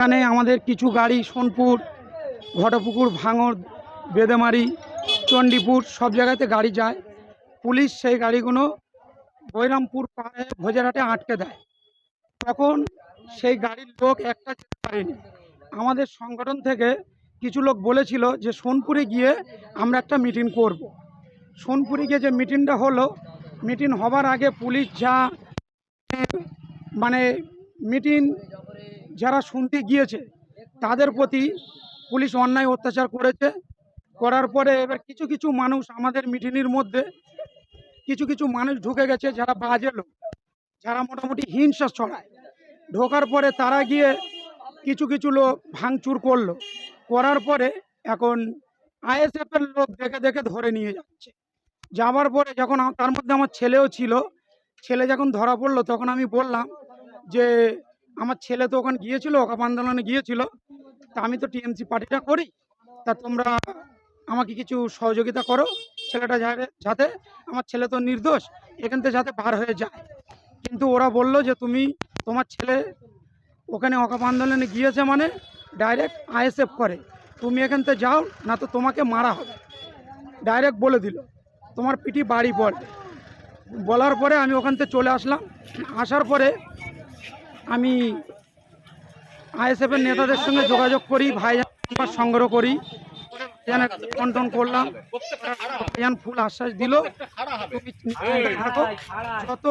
এখানে আমাদের কিছু গাড়ি, সোনপুর, ঘটপুকুর, ভাঙর, বেদেমারি, চণ্ডীপুর, সব জায়গাতে গাড়ি যায়। পুলিশ সেই গাড়িগুলো বৈরামপুর পাড়ে ভোজেরহাটে আটকে দেয়। তখন সেই গাড়ির লোক একটা যেতে পারেনি। আমাদের সংগঠন থেকে কিছু লোক বলেছিল যে, সোনপুরে গিয়ে আমরা একটা মিটিং করব। সোনপুরে গিয়ে যে মিটিংটা হলো, মিটিং হবার আগে পুলিশ যা মানে মিটিং যারা শুনতে গিয়েছে, তাদের প্রতি পুলিশ অন্যায় অত্যাচার করেছে। করার পরে এবার কিছু কিছু মানুষ আমাদের মিটিংয়ের মধ্যে, কিছু কিছু মানুষ ঢুকে গেছে যারা বাজে লোক, যারা মোটামুটি হিংসা ছড়ায়। ঢোকার পরে তারা গিয়ে কিছু কিছু লোক ভাঙচুর করল। করার পরে এখন আইএসএফ এর লোক দেখে দেখে ধরে নিয়ে যাচ্ছে। যাওয়ার পরে যখন তার মধ্যে আমার ছেলেও ছিল, ছেলে যখন ধরা পড়ল তখন আমি বললাম যে আমার ছেলে তো ওখানে গিয়েছিল ওকাপ আন্দোলনে গিয়েছিল। তা আমি তো টিএমসি পার্টিটা করি। তা তোমরা আমাকে কিছু সহযোগিতা করো ছেলেটা যাতে যাতে আমার ছেলে তো নির্দোষ, এখান থেকে যাতে বার হয়ে যায়। কিন্তু ওরা বলল যে তুমি তোমার ছেলে ওখানে অকাপ আন্দোলনে গিয়েছে মানে ডাইরেক্ট আইএসএফ করে। তুমি এখান থেকে যাও, না তো তোমাকে মারা হবে। ডাইরেক্ট বলে দিল, তোমার পিটি বাড়ি পড়বে। বলার পরে আমি ওখান থেকে চলে আসলাম। আসার পরে আমি আইএসএফের নেতাদের সঙ্গে যোগাযোগ করি নাম্বার সংগ্রহ করি। কন্টন করলাম। ফুল আশ্বাস দিল। যত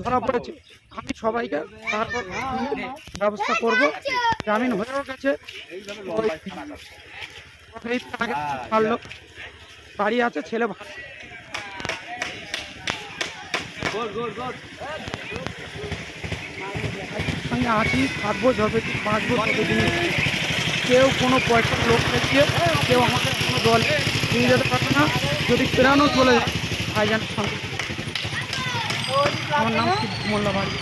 ধরা পড়েছে, আমি সবাইকে তারপর ব্যবস্থা করব। জামিন হয়েও গেছে। বাড়ি আছে, ছেলে ভালো। সঙ্গে আছি থাকব যবে বাঁচবো ততদিন কেউ কোনো পয়সার লোক দেখিয়ে, কেউ আমাকে কোনো দলে নিয়ে যেতে পারবে না। যদি প্রাণও চলে যায়, ভাইজানের সঙ্গে। আমার নাম শিব মোল্লা বাড়ি